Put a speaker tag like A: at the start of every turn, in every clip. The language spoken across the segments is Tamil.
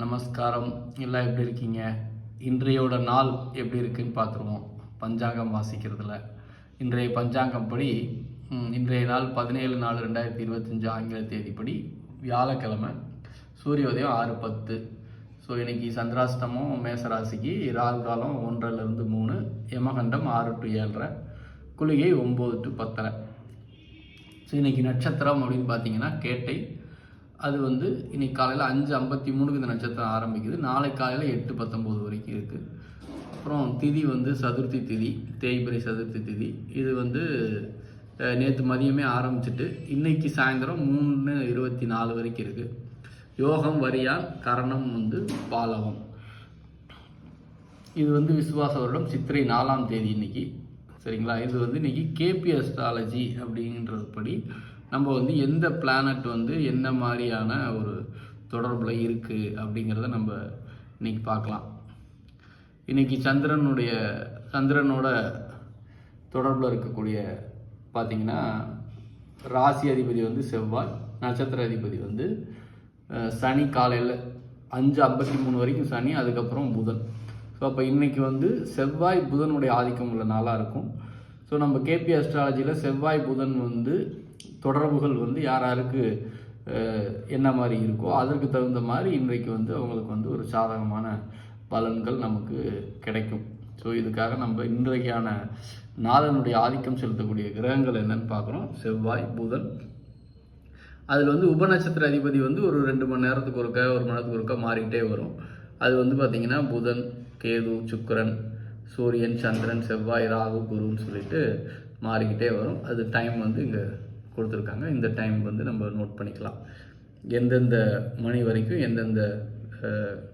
A: நமஸ்காரம். எல்லாம் எப்படி இருக்கீங்க? இன்றையோட நாள் எப்படி இருக்குன்னு பார்த்துருவோம். பஞ்சாங்கம் வாசிக்கிறதுல. இன்றைய பஞ்சாங்கம் படி இன்றைய நாள் பதினேழு நாலு ரெண்டாயிரத்தி இருபத்தஞ்சு ஆங்கில தேதிப்படி வியாழக்கிழமை சூரியோதயம் ஆறு பத்து. ஸோ இன்றைக்கி சந்திராஷ்டமம் மேசராசிக்கு ராகு காலம் ஒன்றரைலேருந்து மூணு யமகண்டம் ஆறு டு ஏழரை குளிகை ஒம்பது டு பத்தரை. ஸோ இன்றைக்கி நட்சத்திரம் அப்படின்னு பார்த்தீங்கன்னா கேட்டை அது வந்து இன்னைக்கு காலையில் அஞ்சு ஐம்பத்தி மூணுக்கு இந்த நட்சத்திரம் ஆரம்பிக்குது. நாளை காலையில் எட்டு பத்தொம்போது வரைக்கும் இருக்குது அப்புறம் திதி வந்து சதுர்த்தி திதி தேய்பிரை சதுர்த்தி திதி. இது வந்து நேற்று மதியமே ஆரம்பிச்சிட்டு இன்னைக்கு சாயந்தரம் மூணு இருபத்தி நாலு வரைக்கும் இருக்குது யோகம் வரியான் கரணம் வந்து பாலவம். இது வந்து விசுவாச வருடம் சித்திரை நாலாம் தேதி இன்னைக்கு. சரிங்களா? இது வந்து இன்னைக்கு கேபி அஸ்ட்ராலஜி அப்படின்றது படி நம்ம வந்து எந்த பிளானட் வந்து என்ன மாதிரியான ஒரு தொடர்பில் இருக்குது அப்படிங்கிறத நம்ம இன்னைக்கு பார்க்கலாம். இன்னைக்கு சந்திரனுடைய சந்திரனோட தொடர்பில் இருக்கக்கூடிய பார்த்தீங்கன்னா ராசி அதிபதி வந்து செவ்வாய் நட்சத்திர அதிபதி வந்து சனி காலையில் அஞ்சு ஐம்பத்தி மூணு வரைக்கும் சனி அதுக்கப்புறம் புதன். ஸோ அப்போ இன்றைக்கி வந்து செவ்வாய் புதனுடைய ஆதிக்கம் உள்ள நாளாக இருக்கும். ஸோ நம்ம கேபி அஸ்ட்ராலஜியில் செவ்வாய் புதன் வந்து தொடர்புகள் வந்து யார் யாருக்கு என்ன மாதிரி இருக்கோ அதற்கு தகுந்த மாதிரி இன்றைக்கு வந்து அவங்களுக்கு வந்து ஒரு சாதகமான பலன்கள் நமக்கு கிடைக்கும். ஸோ இதுக்காக நம்ம இன்றைக்கான நாளனுடைய ஆதிக்கம் செலுத்தக்கூடிய கிரகங்கள் என்னன்னு பார்க்குறோம். செவ்வாய் புதன். அதில் வந்து உபநட்சத்திர அதிபதி வந்து ஒரு ரெண்டு மணி நேரத்துக்கு ஒருக்கா ஒரு மணி நேரத்துக்கு ஒருக்கா மாறிக்கிட்டே வரும். அது வந்து பார்த்திங்கன்னா புதன் கேது சுக்கரன் சூரியன் சந்திரன் செவ்வாய் ராகு குருன்னு சொல்லிட்டு மாறிக்கிட்டே வரும். அது டைம் வந்து இங்கே கொடுத்துருக்காங்க. இந்த டைம் வந்து நம்ம நோட் பண்ணிக்கலாம். எந்தெந்த மணி வரைக்கும் எந்தெந்த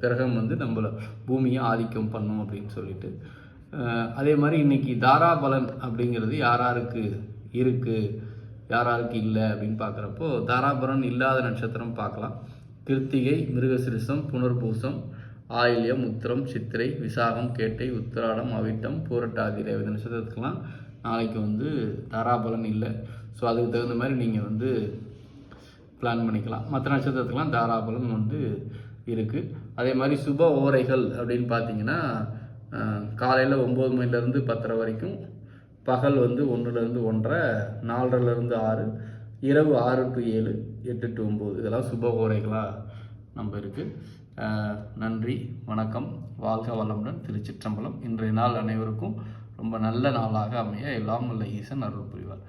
A: கிரகம் வந்து நம்மளை பூமியை ஆதிக்கம் பண்ணும் அப்படின்னு சொல்லிட்டு அதே மாதிரி இன்னைக்கு தாராபலன் அப்படிங்கிறது யார் யாருக்கு இருக்குது யாராருக்கு இல்லை அப்படின்னு பார்க்குறப்போ தாராபலன் இல்லாத நட்சத்திரம் பார்க்கலாம். கிருத்திகை மிருகசிரிசம் புனர்பூசம் ஆயில்யம் உத்திரம் சித்திரை விசாகம் கேட்டை உத்திராடம் அவிட்டம் பூரட்டாதி ரேவதி நட்சத்திரத்துக்கெலாம் நாளைக்கு வந்து தாராபலன் இல்லை. ஸோ அதுக்கு தகுந்த மாதிரி நீங்கள் வந்து பிளான் பண்ணிக்கலாம். மற்ற நட்சத்திரத்துக்கெலாம் தாராபலன் வந்து இருக்குது அதே மாதிரி சுப ஓரைகள் அப்படின்னு பார்த்தீங்கன்னா காலையில் ஒம்பது மணிலேருந்து பத்தரை வரைக்கும் பகல் வந்து ஒன்றுலேருந்து ஒன்றரை நாலரைலேருந்து ஆறு இரவு ஆறு டு ஏழு எட்டு டு ஒம்பது இதெல்லாம் சுப ஓரைகளாக நம்ம இருக்குது நன்றி வணக்கம் வாழ்க வளமுடன் திருச்சிற்றம்பலம். இன்றைய நாள் அனைவருக்கும் ரொம்ப நல்ல நாளாக அமைய எல்லாம் உள்ள ஈசன் அருள் புரிவார்